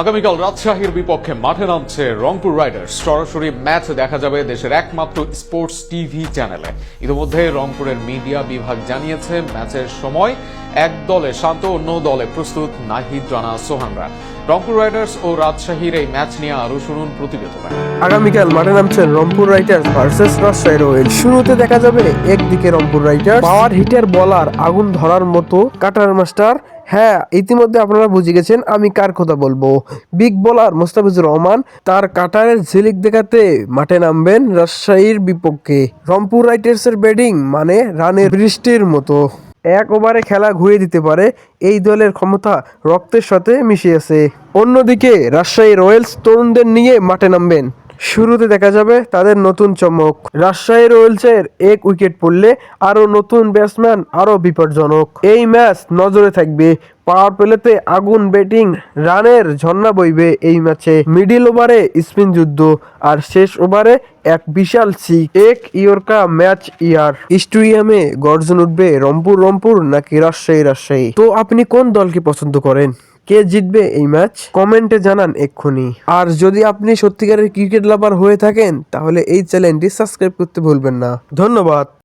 আগামীকাল রাজশাহীর বিপক্ষে মাঠে নামছে রংপুর রাইডার্স। সরাসরি ম্যাচ দেখা যাবে দেশের একমাত্র স্পোর্টস টিভি চ্যানেলে। ইতিমধ্যে রংপুরের মিডিয়া বিভাগ জানিয়েছে ম্যাচের সময় এক দলে শান্ত অন্য দলে প্রস্তুত নাহিদ রানা সোহানরা। রংপুর রাইডার্স ও রাজশাহীর এই ম্যাচ নিয়ে আরও শুনুন প্রতিবেদনে। আগামীকাল মাঠে নামছেন Rangpur Riders versus Rajshahi Royal শুরুতে দেখা যাবে একদিকে রংপুর রাইটার্স পাওয়ার হিটার বলার আগুন ধরার মতো। কাটার মাস্টার হ্যাঁ ইতিমধ্যে আপনারা বুঝে গেছেন আমি কার কথা বলব। বিগ বোলার মোস্তাফিজুর রহমান তার কাটারের ঝিলিক দেখাতে মাঠে নামবেন রাজশাহীর বিপক্ষে। রংপুর রাইটার্সের ব্যাটিং মানে রানের বৃষ্টির মতো। এক ওভারে খেলা ঘুরিয়ে দিতে পারে, এই দলের ক্ষমতা রক্তের সাথে মিশিয়েছে অন্যদিকে রাজশাহী রয়্যালস তরুণদের নিয়ে মাঠে নামবেন। শুরুতে দেখা যাবে তাদের নতুন চমক। রাজশাহী রয়্যালসের এক উইকেট পড়লে আরও নতুন ব্যাটসম্যান আরও বিপজ্জনক। এই ম্যাচ নজরে থাকবে পাওয়ার প্লেতে আগুন ব্যাটিং, রানের ঝর্ণা বইবে এই ম্যাচে। মিডিল ওভারে স্পিন যুদ্ধ আর শেষ ওভারে এক বিশাল সিক। এক ইয়র্কা ম্যাচ ইয়ার। স্টেডিয়ামে গর্জন উঠবে রংপুর রংপুর নাকি রাজশাহী রাজশাহী। তো আপনি কোন দলকে পছন্দ করেন? কে জিতবে এই ম্যাচ কমেন্টে জানান এক্ষুনি। আর যদি আপনি সত্যিকারের ক্রিকেট লাভার হয়ে থাকেন, তাহলে এই চ্যানেলটি সাবস্ক্রাইব করতে ভুলবেন না। ধন্যবাদ।